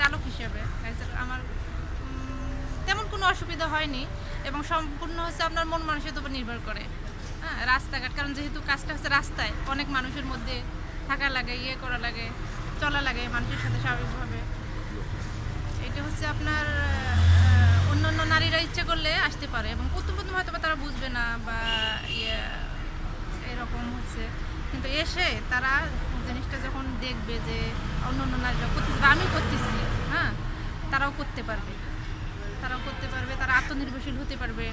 চালক হিসেবে আমার তেমন কোনো অসুবিধা হয়নি এবং সম্পূর্ণ হচ্ছে আপনার মন মানুষের উপর নির্ভর করে। হ্যাঁ রাস্তাঘাট, কারণ যেহেতু কাজটা হচ্ছে রাস্তায়, অনেক মানুষের মধ্যে থাকা লাগে ইয়ে করা লাগে, চলা লাগে মানুষের সাথে স্বাভাবিকভাবে। এটা হচ্ছে আপনার অন্য অন্য নারীরা ইচ্ছে করলে আসতে পারে এবং প্রথম প্রথম হয়তো তারা বুঝবে না বা ইয়ে এরকম হচ্ছে। কিন্তু এসে তারা জিনিসটা যখন দেখবে যে অন্য অন্য নারীরা করতেছে আমি করতেছি হ্যাঁ তারাও করতে পারবে। তারাও করতে পারবে, তারা আত্মনির্ভরশীল হতে পারবে।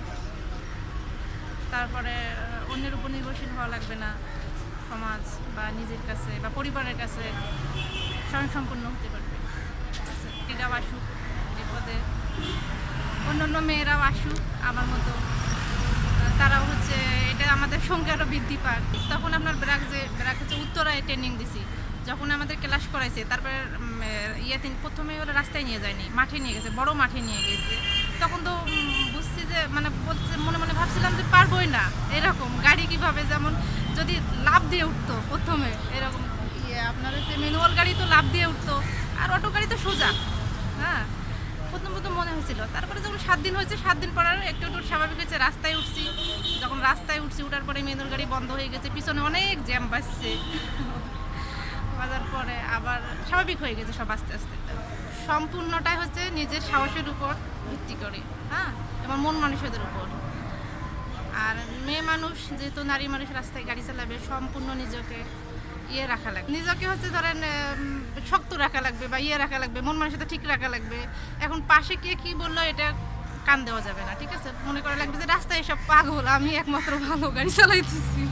তারপরে অন্যের উপর নির্ভরশীল হওয়া লাগবে না। সমাজ বা নিজের কাছে বা পরিবারের কাছে স্বয়ংসম্পূর্ণ হতে পারবে। এটাও আসুক বিপদে অন্য অন্য মেয়েরাও আসুক, আমার মতো তারাও হচ্ছে, এটা আমাদের সঙ্গে আরও বৃদ্ধি পাক তখন আপনার ব্র্যাক যে, ব্র্যাক হচ্ছে উত্তরায় ট্রেনিং দিছি। যখন আমাদের ক্লাস করাইছে, তারপরে ইয়েতে প্রথমে ওরা রাস্তায় নিয়ে যায়নি, মাঠে নিয়ে গেছে, বড় মাঠে নিয়ে গেছে। তখন তো বুঝছি যে মানে বলছে, মনে মনে ভাবছিলাম যে পারবোই না, এরকম গাড়ি কীভাবে যেমন, যদি লাভ দিয়ে উঠতো প্রথমে, এরকম ইয়ে আপনার হচ্ছে ম্যানুয়াল গাড়ি তো লাভ দিয়ে উঠতো, আর অটো গাড়ি তো সোজা হ্যাঁ? প্রথম প্রথম মনে হয়েছিল। তারপরে যখন সাত দিন হয়েছে, সাত দিন পর একটু একটু স্বাভাবিক হয়েছে, রাস্তায় উঠছি। যখন রাস্তায় উঠছি, উঠার পরে মেনুর গাড়ি বন্ধ হয়ে গেছে, পিছনে অনেক জ্যাম বাজছে। বাজার পরে আবার স্বাভাবিক হয়ে গেছে সব আস্তে আস্তে। সম্পূর্ণটাই হচ্ছে নিজের সাহসের উপর ভিত্তি করে হ্যাঁ? এবং মন মানুষদের উপর। আর মেয়ে মানুষ, যেহেতু নারী মানুষ রাস্তায় গাড়ি চালাবে, সম্পূর্ণ নিজেকে ইয়ে রাখা লাগবে। নিজেকে হচ্ছে ধরেন শক্ত রাখা লাগবে বা ইয়ে রাখা লাগবে, মন মানুষের ঠিক রাখা লাগবে। এখন পাশে কে কি বলল এটা কান দেওয়া যাবে না, ঠিক আছে? মনে করা লাগবে যে রাস্তায় সব পাগল, আমি একমাত্র ভালো গাড়ি চালাইতেছি।